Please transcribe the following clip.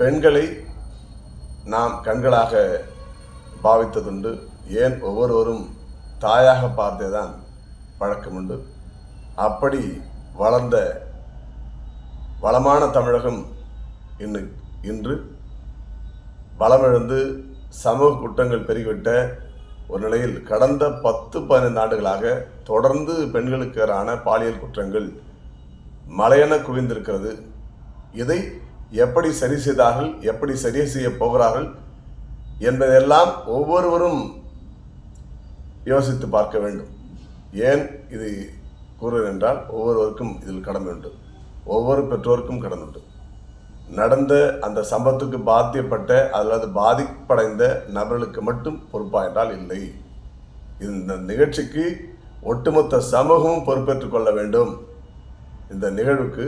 பெண்களை நாம் கண்களாக பாவித்ததுண்டு. ஏன் ஒவ்வொருவரும் தாயாக பார்த்தே தான் பழக்கமுண்டு. அப்படி வளர்ந்த வளமான தமிழகம் இன்று இன்று பலமிழந்து சமூக குற்றங்கள் பெருகிவிட்ட ஒரு நிலையில் கடந்த பத்து பதினைந்து ஆண்டுகளாக தொடர்ந்து பெண்களுக்கான பாலியல் குற்றங்கள் மலையென குவிந்திருக்கிறது. இதை எப்படி சரி செய்தார்கள் எப்படி சரி செய்ய போகிறார்கள் என்பதெல்லாம் ஒவ்வொருவரும் யோசித்து பார்க்க வேண்டும். ஏன் இது கூறுவது என்றால் ஒவ்வொருவருக்கும் இதில் கடமை உண்டு. ஒவ்வொரு பெற்றோருக்கும் கடமை உண்டு. நடந்த அந்த சம்பவத்துக்கு பாத்தியப்பட்ட அல்லது பாதிப்படைந்த நபர்களுக்கு மட்டும் பொறுப்பா என்றால் இல்லை. இந்த நிகழ்ச்சிக்கு ஒட்டுமொத்த சமூகமும் பொறுப்பேற்றுக் கொள்ள வேண்டும். இந்த நிகழ்வுக்கு